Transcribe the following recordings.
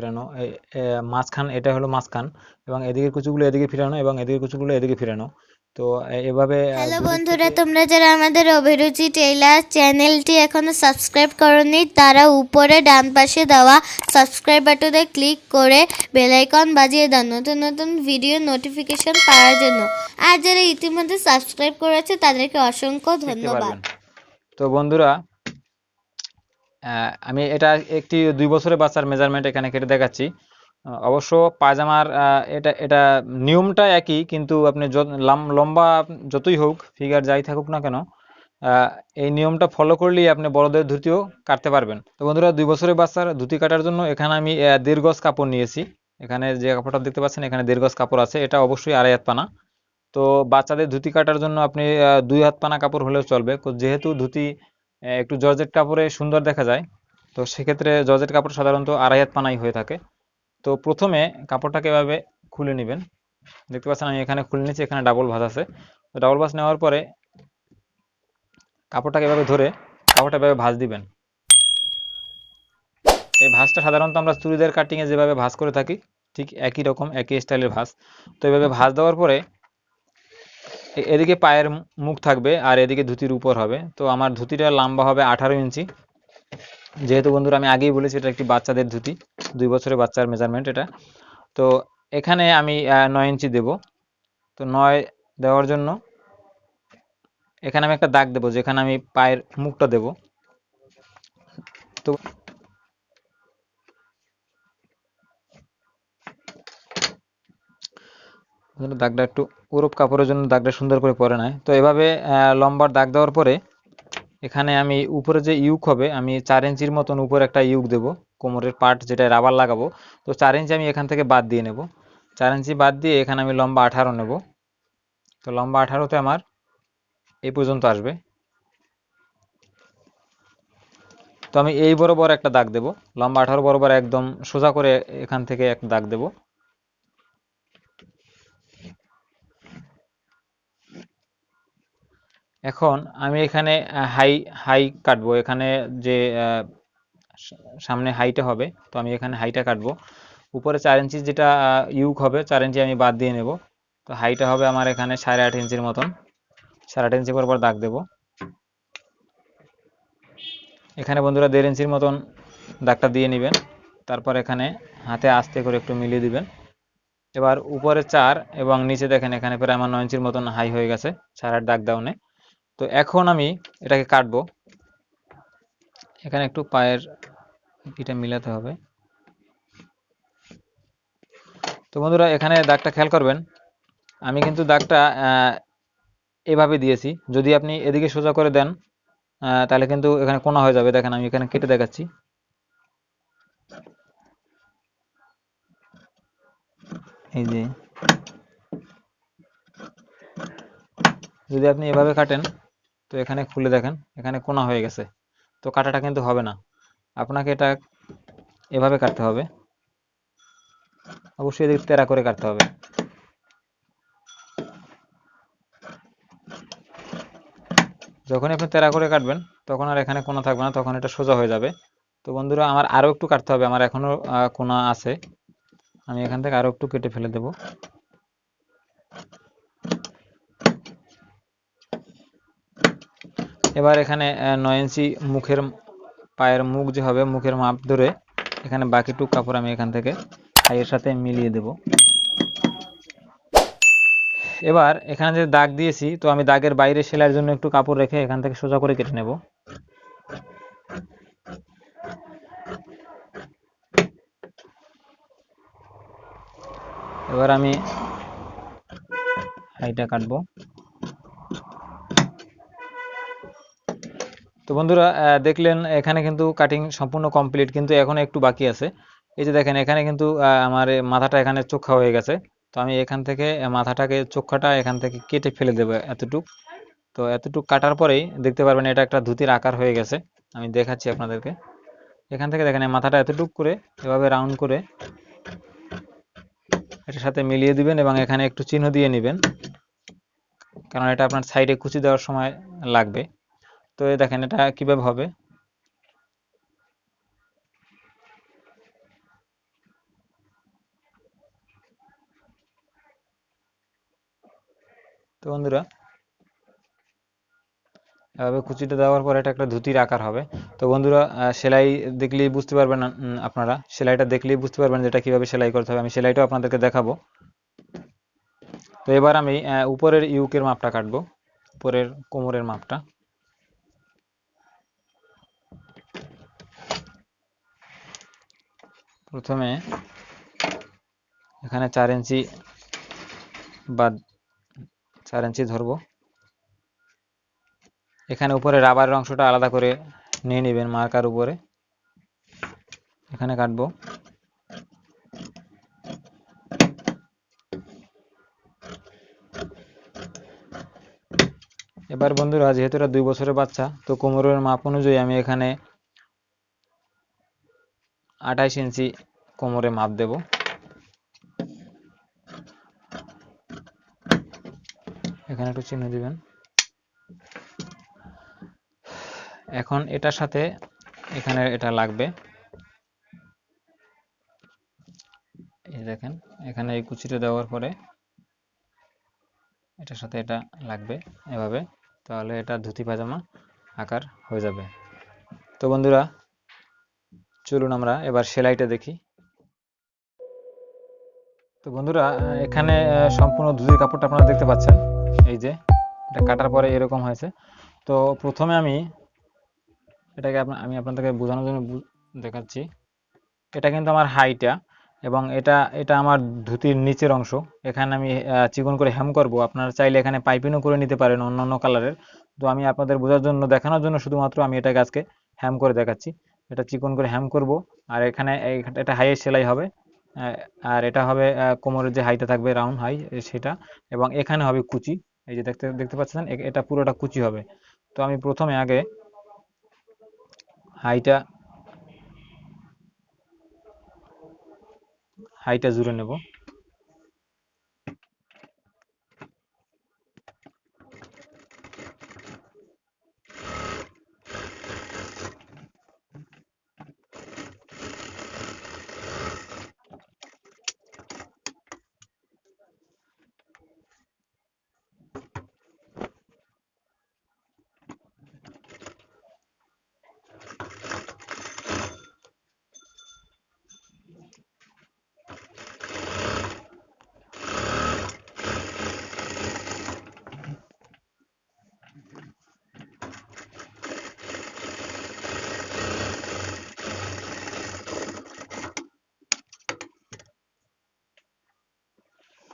ফেরানো মাঝখান এটা হলো মাঝখান এবং এদিকের কুচিগুলো এদিকে ফেরানো এবং এদিকের কুচিগুলো এদিকে ফেরানো। তো এভাবে হ্যালো বন্ধুরা তোমরা যারা আমাদের অভিরুচি টেইলার চ্যানেলটি এখনও সাবস্ক্রাইব করনি তারা উপরে ডান পাশে দেওয়া সাবস্ক্রাইব বাটনে ক্লিক করে বেল আইকন বাজিয়ে দাও নতুন নতুন ভিডিও নোটিফিকেশন পাওয়ার জন্য। আর যারা ইতিমধ্যে সাবস্ক্রাইব করেছে তাদেরকে অসংখ্য ধন্যবাদ। তো বন্ধুরা আমি এটা একটি দুই বছরের বাচ্চার মেজারমেন্ট এখানে কেটে দেখাচ্ছি। অবশ্য পায়জামার এটা এটা নিয়মটা একই, কিন্তু আপনি লম্বা যতই হোক ফিগার যাই থাকুক না কেন এই নিয়মটা ফলো করলেই আপনি বড়দের ধুতিও কাটতে পারবেন। তো বন্ধুরা, দুই বছরের বাচ্চার ধুতি কাটার জন্য এখানে আমি গজ কাপড় নিয়েছি। এখানে যে কাপড়টা দেখতে পাচ্ছেন, এখানে গজ কাপড় আছে। এটা অবশ্যই আড়াই হাত পানা। তো বাচ্চাদের ধুতি কাটার জন্য আপনি দুই হাত পানা কাপড় হলেও চলবে। যেহেতু ধুতি একটু জর্জেট কাপড়ে সুন্দর দেখা যায়। তো সেক্ষেত্রে জর্জেট কাপড় সাধারণত আড়াই হাত পানাই হয়ে থাকে। তো প্রথমে কাপড়টাকে এভাবে খুলে নেবেন। দেখতে পাচ্ছেন আমি এখানে খুলে নিচ্ছি এখানে ডাবল ভাঁজ আছে। তো ডাবল ভাঁজ নেওয়ার পরে কাপড়টাকে এভাবে ধরে কাপড়টা এভাবে ভাঁজ দিবেন। এই ভাঁজটা সাধারণত আমরা চুড়িদার কাটিংয়ে যেভাবে ভাঁজ করে থাকি, ঠিক একই রকম, একই স্টাইলের ভাঁজ। তো এভাবে ভাঁজ দেওয়ার পরে এদিকে পায়ের মুখ থাকবে আর এদিকে ধুতির উপর হবে। তো আমার ধুতিটা লম্বা হবে আঠারো ইঞ্চি। যেহেতু বন্ধুরা আমি আগেই বলেছি, এটা একটি বাচ্চাদের ধুতি। দুই বছরের বাচ্চার মেজারমেন্ট এটা। তো এখানে আমি নয় ইঞ্চি দেব। তো নয় দেওয়ার জন্য এখানে আমি একটা দাগ দেবো, যেখানে আমি পায়ের মুখটা দেব। তো বন্ধুরা, দাগটা একটু ওরপ কাপড়ের জন্য দাগটা সুন্দর করে পরে নেয়। তো এভাবে লম্বার দাগ দেওয়ার পরে এখানে আমি উপরে যে ইউক হবে আমি চার ইঞ্চির মতন উপরে একটা ইউক দেব কোমরের পার্ট যেটা রাবার লাগাবো। তো চার ইঞ্চি আমি এখান থেকে বাদ দিয়ে নেব। চার ইঞ্চি বাদ দিয়ে এখানে আমি লম্বা আঠারো নেব। তো লম্বা আঠারোতে আমার এই পর্যন্ত আসবে। তো আমি এই বরাবর একটা দাগ দেব। লম্বা আঠারো বরাবর একদম সোজা করে এখান থেকে এক দাগ দেব। এখন আমি এখানে হাই হাই কাটবো। এখানে যে সামনে হাইটা হবে, তো আমি এখানে হাইটা কাটবো। উপরে চার ইঞ্চি যেটা ইউক হবে, চার ইঞ্চি আমি বাদ দিয়ে নেব। তো হাইটা হবে আমার এখানে সাড়ে আট ইঞ্চির মতন। সাড়ে আট ইঞ্চি বরাবর দাগ দেব। এখানে বন্ধুরা দেড় ইঞ্চির মতন দাগটা দিয়ে নেবেন। তারপর এখানে হাতে আস্তে করে একটু মিলিয়ে দিবেন। এবার উপরে চার এবং নিচে দেখেন, এখানে প্রায় আমার নয় ইঞ্চির মতন হাই হয়ে গেছে। সাড়ে আট দাগ ডাউনে তো এখন আমি এটাকে কাটবো। এখানে একটু পায়ের এটা মিলাতে হবে। তো বন্ধুরা, এখানে দাগটা খেয়াল করবেন, আমি কিন্তু দাগটা এভাবে দিয়েছি। যদি আপনি এদিকে সোজা করে দেন তাহলে কিন্তু এখানে কোনা হয়ে যাবে। দেখেন, আমি এখানে কেটে দেখাচ্ছি। এই যে, যদি আপনি এভাবে কাটেন তো এখানে খুলে দেখেন এখানে কোনা হয়ে গেছে। তো কাটাটা কিন্তু হবে না। আপনাকে এটা এভাবে কাটতে হবে। অবশ্যই এদিকে তেরা করে কাটতে হবে। যখন আপনি তেরা করে কাটবেন তখন আর এখানে কোনা থাকবে না তখন এটা সোজা হয়ে যাবে। তো বন্ধুরা আমার আরও একটু কাটতে হবে। আমার এখনও আহ, কোনা আছে। আমি এখান থেকে আরও একটু কেটে ফেলে দেব। এবার এখানে নয় ইঞ্চি মুখের পায়ের মুখ যে হবে, মুখের মাপ ধরে এখানে বাকিটুক কাপড় আমি এখান থেকে হাইয়ের সাথে মিলিয়ে দেব। এবার এখানে যে দাগ দিয়েছি, তো আমি দাগের বাইরে সেলাইয়ের জন্য একটু কাপড় রেখে এখান থেকে সোজা করে কেটে নেব। এবার আমি হাইটা কাটবো। তো বন্ধুরা দেখলেন এখানে কিন্তু কাটিং সম্পূর্ণ কমপ্লিট কিন্তু এখন একটু বাকি আছে। এই যে দেখেন, এখানে কিন্তু আমার মাথাটা এখানে চোখা হয়ে গেছে। তো আমি এখান থেকে মাথাটাকে, চোখাটা এখান থেকে কেটে ফেলে দেবো এতটুক। তো এতটুক কাটার পরেই দেখতে পারবেন এটা একটা ধুতির আকার হয়ে গেছে। আমি দেখাচ্ছি আপনাদেরকে। এখান থেকে দেখেন মাথাটা এতটুক করে এভাবে রাউন্ড করে এটার সাথে মিলিয়ে দিবেন এবং এখানে একটু চিহ্ন দিয়ে নেবেন। কারণ এটা আপনার সাইডে কুচি দেওয়ার সময় লাগবে। তো দেখেন, এটা কীভাবে হবে? তো বন্ধুরা, এভাবে কুচিটা দেওয়ার পর এটা একটা ধুতির আকার হবে। তো বন্ধুরা সেলাই দেখলেই বুঝতে পারবেন আপনারা। সেলাইটা দেখলেই বুঝতে পারবেন যেটা কীভাবে সেলাই করতে হবে। আমি সেলাইটাও আপনাদেরকে দেখাবো। তো এবার আমি উপরের ইউকের মাপটা কাটবো। উপরের কোমরের মাপটা। প্রথমে এখানে চার ইঞ্চি বা চার ইঞ্চি ধরবো। এখানে উপরে রাবারের অংশটা আলাদা করে নিয়ে নেবেন মার্কার উপরে। এখানে কাটবো। এবার বন্ধুরা, যেহেতু এটা দুই বছরের বাচ্চা, তো কোমরের মাপ অনুযায়ী আমি এখানে আঠাইশ ইঞ্চি কোমরে মাপ দেব। এখানে একটু চিহ্ন দিবেন। এখন এটার সাথে এখানে এটা লাগবে। এই দেখেন, এখানে এই কুচিটা দেওয়ার পরে এটার সাথে এটা লাগবে এভাবে, তাহলে এটা ধুতি পাজামা আকার হয়ে যাবে। তো বন্ধুরা চলুন আমরা এবার সেলাইটা দেখি। তো বন্ধুরা এখানে সম্পূর্ণ ধুতির কাপড়টা আপনারা দেখতে পাচ্ছেন। এই যে, এটা কাটার পরে এরকম হয়েছে। তো প্রথমে আমি এটাকে আমি আপনাদেরকে বোঝানোর জন্য দেখাচ্ছি। এটা কিন্তু আমার হাইটা এবং এটা এটা আমার ধুতির নিচের অংশ। এখানে আমি চিকন করে হ্যাম করব। আপনারা চাইলে এখানে পাইপিংও করে নিতে পারেন অন্য অন্য কালারের তো আমি আপনাদের বোঝার জন্য, দেখানোর জন্য শুধুমাত্র আমি এটাকে আজকে হ্যাম করে দেখাচ্ছি। এটা চিকন করে হ্যাম করব। আর এখানে এটা হাইয়ের সেলাই হবে। আর এটা হবে কোমরের যে হাইটা থাকবে রাউন্ড হাই সেটা। এবং এখানে হবে কুচি। এই যে দেখতে দেখতে পাচ্ছেন এটা পুরোটা কুচি হবে। তো আমি প্রথমে আগে হাইটা হাইটা জুড়ে নেব।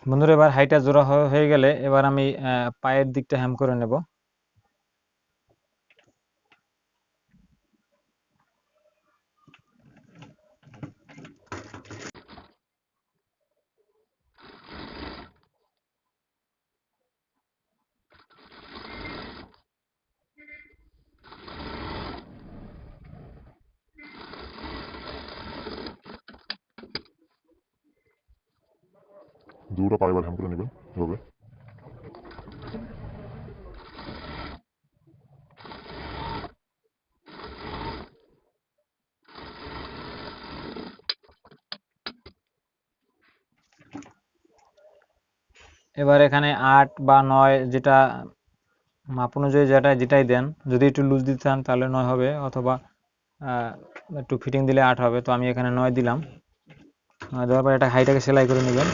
বন্ধুরা এবার হাইটা জোড়া হয়ে গেলে এবার আমি পায়ের দিকটা হ্যাম করে নেব। দুটো পায়ে হ্যাম করে নেবেন, এভাবে। এবার এখানে আট বা নয় যেটা, মাপ অনুযায়ী যেটা, যেটাই দেন। যদি একটু লুজ দিতে চান, তাহলে নয় হবে, অথবা একটু ফিটিং দিলে আট হবে। তো আমি এখানে নয় দিলাম। নয় দেওয়ার পর এটা হাইটাকে সেলাই করে নেবেন।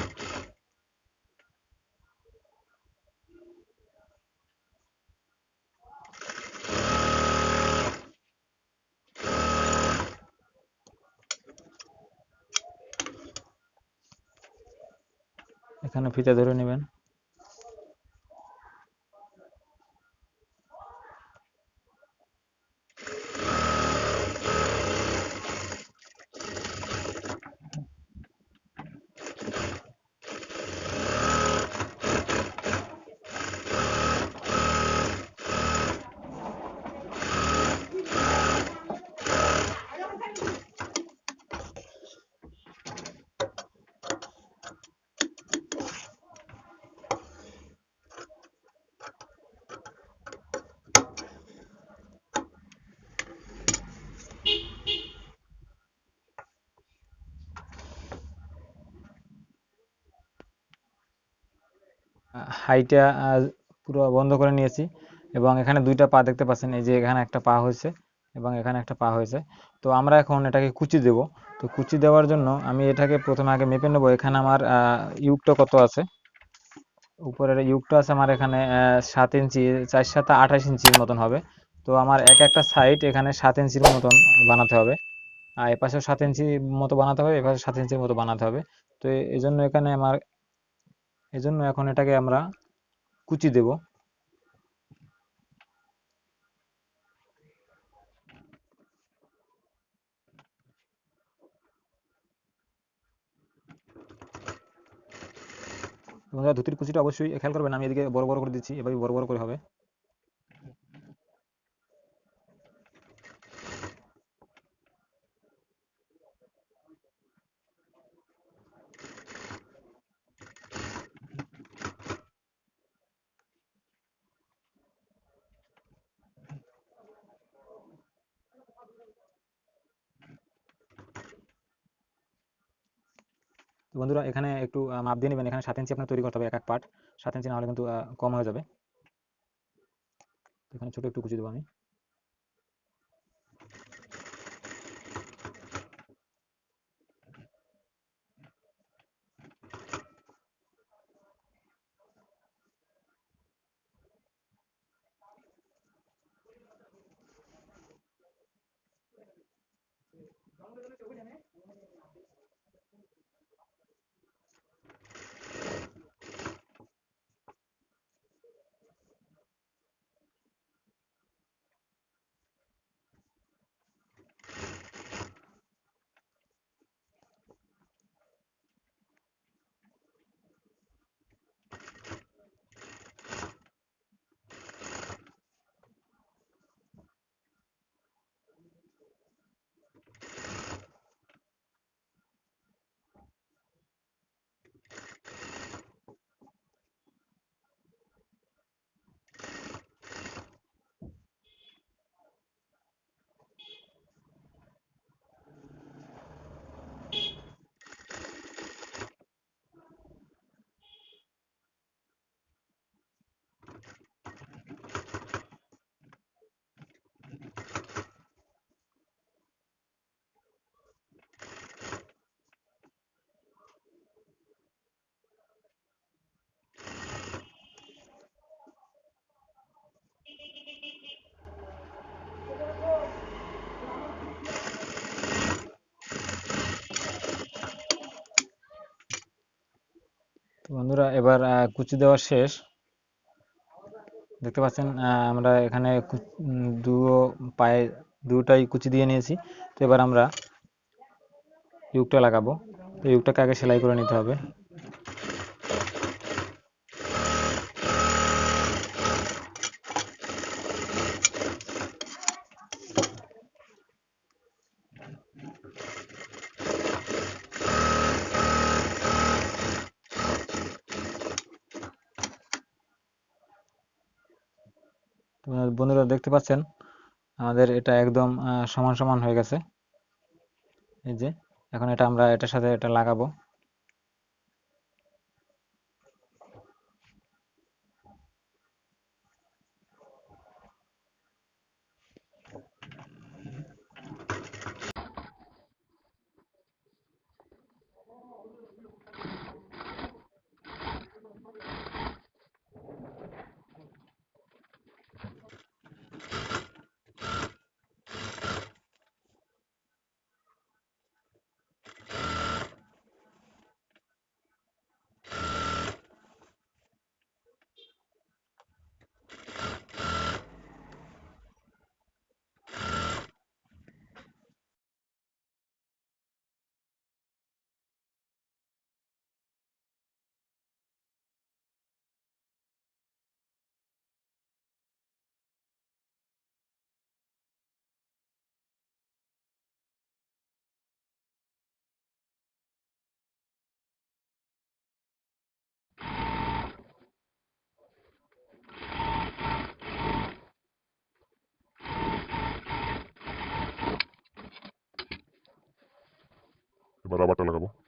এখানে ফিতা ধরে নেবেন। হাইটা পুরো বন্ধ করে নিয়েছি এবং এখানে দুইটা পা দেখতে পাচ্ছেন, এই যে এখানে একটা পা হয়েছে এবং এখানে একটা পা হয়েছে। তো আমরা এখন এটাকে কুচি দেব। তো কুচি দেওয়ার জন্য আমি এটাকে প্রথমে আগে মেপে নেব। এখানে আমার ইউকটা কত আছে? উপরের ইউকটা আছে আমার এখানে সাত ইঞ্চি, চার সাথে আঠাশ ইঞ্চির মতন হবে। তো আমার এক একটা সাইড এখানে সাত ইঞ্চির মতন বানাতে হবে। আর এপাশেও সাত ইঞ্চির মতো বানাতে হবে এপাশে সাত ইঞ্চির মতো বানাতে হবে। তো এই জন্য এখানে আমার এজন্য এখন এটাকে আমরা কুচি দেব। তোমরা ধুতির কুচিটা অবশ্যই খেয়াল করবেন আমি এদিকে বড় বড় করে দিচ্ছি, এভাবে বড় বড় করে হবে। বন্ধুরা, এখানে একটু মাপ দিয়ে নেবেন। এখানে সাত ইঞ্চি আপনার তৈরি করতে হবে এক এক পার্ট। সাত ইঞ্চি না হলে কিন্তু কম হয়ে যাবে। এখানে ছোট একটু কুচি দেবো আমি। বন্ধুরা, এবার কুচি দেওয়া শেষ। দেখতে পাচ্ছেন আমরা এখানে দুও পায়ে, দুটাই কুচি দিয়ে নিয়েছি। তো এবার আমরা ইউকটা লাগাবো। তো ইউকটাকে আগে সেলাই করে নিতে হবে তো বন্ধুরা দেখতে পাচ্ছেন? আমাদের এটা একদম সমান সমান হয়ে গেছে। এই যে, এখন এটা আমরা এটার সাথে এটা লাগাবো। এবার রাবারটা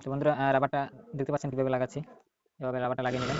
লাগাবো বন্ধুরা রাবারটা দেখতে পাচ্ছেন কীভাবে লাগাচ্ছি? এভাবে রাবারটা লাগিয়ে নেবেন।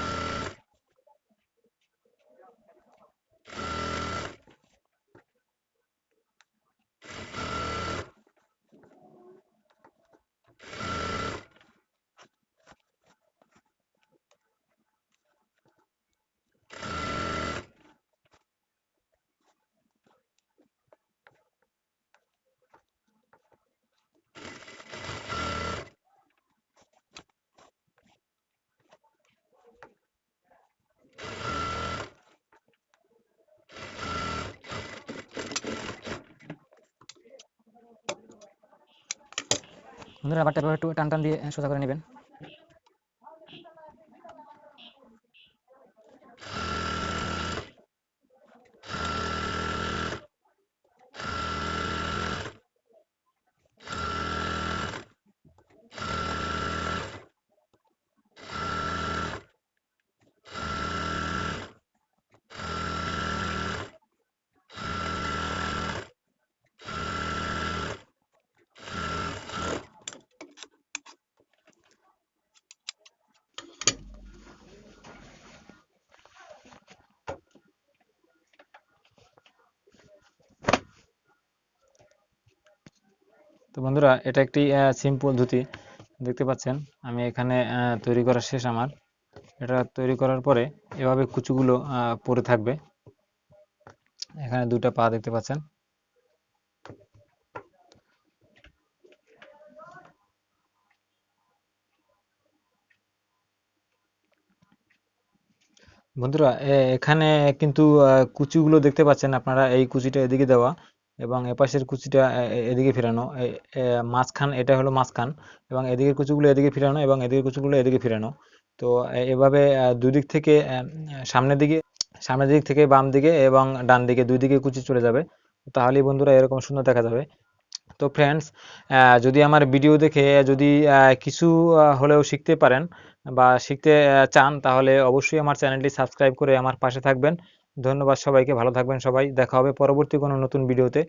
বন্ধুরা আবার টান টান দিয়ে সোজা করে নেবেন। তো বন্ধুরা, এটা একটি সিম্পল ধুতি দেখতে পাচ্ছেন, আমি এখানে তৈরি করা শেষ আমার। এটা তৈরি করার পরে এভাবে কুচুগুলো পড়ে থাকবে। এখানে দুটা পা দেখতে পাচ্ছেন। বন্ধুরা এখানে কিন্তু কুচিগুলো দেখতে পাচ্ছেন আপনারা, এই কুচিটা এদিকে দেওয়া। এবং এপাশের কুচিটা এদিকে ফেরানো। মাঝখান এটা হলো মাঝখান এবং এদিকের কুচিগুলো এদিকে ফেরানো এবং এদিকের কুচিগুলো এদিকে ফেরানো। তো এভাবে আহ, দুই দিক থেকে সামনের দিকে সামনের দিক থেকে বাম দিকে এবং ডান দিকে দুই দিকে কুচি চলে যাবে। তাহলেই বন্ধুরা এরকম সুন্দর দেখা যাবে। তো ফ্রেন্ডস যদি আমার ভিডিও দেখে যদি কিছু হলেও শিখতে পারেন বা শিখতে চান তাহলে অবশ্যই আমার চ্যানেলটি সাবস্ক্রাইব করে আমার পাশে থাকবেন। ধন্যবাদ সবাইকে ভালো থাকবেন সবাই দেখা হবে পরবর্তী কোনো নতুন ভিডিওতে।